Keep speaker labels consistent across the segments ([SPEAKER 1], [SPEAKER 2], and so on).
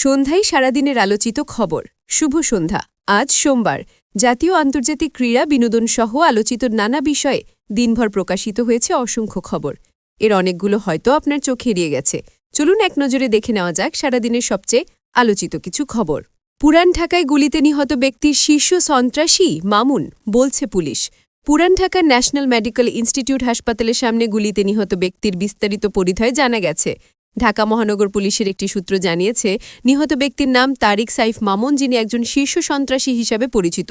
[SPEAKER 1] সন্ধ্যায় সারাদিনের আলোচিত খবর। শুভ সন্ধ্যা। আজ সোমবার। জাতীয় আন্তর্জাতিক ক্রীড়া বিনোদন সহ আলোচিত নানা বিষয়ে দিনভর প্রকাশিত হয়েছে অসংখ্য খবর। এর অনেকগুলো হয়তো আপনার চোখ এড়িয়ে গেছে। চলুন এক নজরে দেখে নেওয়া যাক সারাদিনের সবচেয়ে আলোচিত কিছু খবর। পুরান ঢাকায় গুলিতে নিহত ব্যক্তির শীর্ষ সন্ত্রাসী মামুন, বলছে পুলিশ। পুরান ঢাকার ন্যাশনাল মেডিকেল ইনস্টিটিউট হাসপাতালের সামনে গুলিতে নিহত ব্যক্তির বিস্তারিত পরিধয় জানা গেছে। ঢাকা মহানগর পুলিশের একটি সূত্র জানিয়েছে, নিহত ব্যক্তির নাম তারিক সাইফ মামুন, যিনি একজন শীর্ষ সন্ত্রাসী হিসাবে পরিচিত।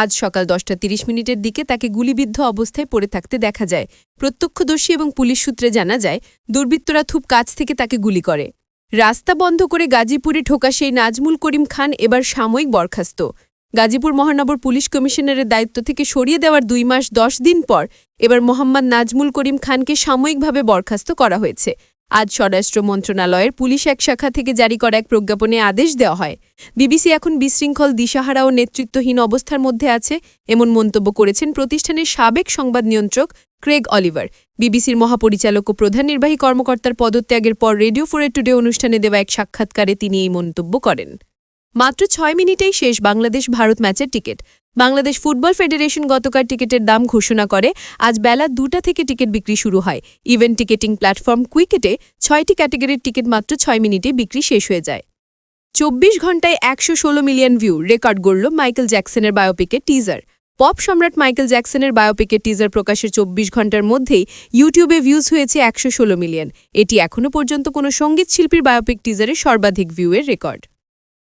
[SPEAKER 1] আজ সকাল দশটা তিরিশ মিনিটের দিকে তাকে গুলিবিদ্ধ অবস্থায় পড়ে থাকতে দেখা যায়। প্রত্যক্ষদর্শী এবং পুলিশ সূত্রে জানা যায়, দুর্বৃত্তরা খুব কাছ থেকে তাকে গুলি করে। রাস্তা বন্ধ করে গাজীপুরে ঠোকা সেই নাজমুল করিম খান এবার সাময়িক বরখাস্ত। গাজীপুর মহানগর পুলিশ কমিশনারের দায়িত্ব থেকে সরিয়ে দেওয়ার দুই মাস দশ দিন পর এবার মোহাম্মদ নাজমুল করিম খানকে সাময়িকভাবে বরখাস্ত করা হয়েছে। আজ স্বরাষ্ট্র মন্ত্রণালয়ের পুলিশ এক শাখা থেকে জারি করা এক প্রজ্ঞাপনে আদেশ দেওয়া হয়। বিবিসি এখন বিশৃঙ্খল, দিশাহারা ও নেতৃত্বহীন অবস্থার মধ্যে আছে, এমন মন্তব্য করেছেন প্রতিষ্ঠানের সাবেক সংবাদ নিয়ন্ত্রক ক্রেগ অলিভার। বিবিসির মহাপরিচালক ও প্রধান নির্বাহী কর্মকর্তার পদত্যাগের পর রেডিও ফোরে টুডে অনুষ্ঠানে দেওয়া এক সাক্ষাৎকারে তিনি এই মন্তব্য করেন। মাত্র ছয় মিনিটেই শেষ বাংলাদেশ ভারত ম্যাচের টিকিট। বাংলাদেশ ফুটবল ফেডারেশন গতকাল টিকিটের দাম ঘোষণা করে, আজ বেলা দুটা থেকে টিকিট বিক্রি শুরু হয়। ইভেন্ট টিকেটিং প্ল্যাটফর্ম কুইকেটে ছয়টি ক্যাটাগরির টিকিট মাত্র ছয় মিনিটে বিক্রি শেষ হয়ে যায়। চব্বিশ ঘন্টায় একশো ষোলো মিলিয়ন ভিউ রেকর্ড গড়ল মাইকেল জ্যাকসনের বায়োপিকের টিজার। পপ সম্রাট মাইকেল জ্যাকসনের বায়োপিকের টিজার প্রকাশের চব্বিশ ঘণ্টার মধ্যেই ইউটিউবে ভিউজ হয়েছে একশো ষোলো মিলিয়ন। এটি এখনও পর্যন্ত কোনো সংগীত শিল্পীর বায়োপিক টিজারের সর্বাধিক ভিউয়ের রেকর্ড।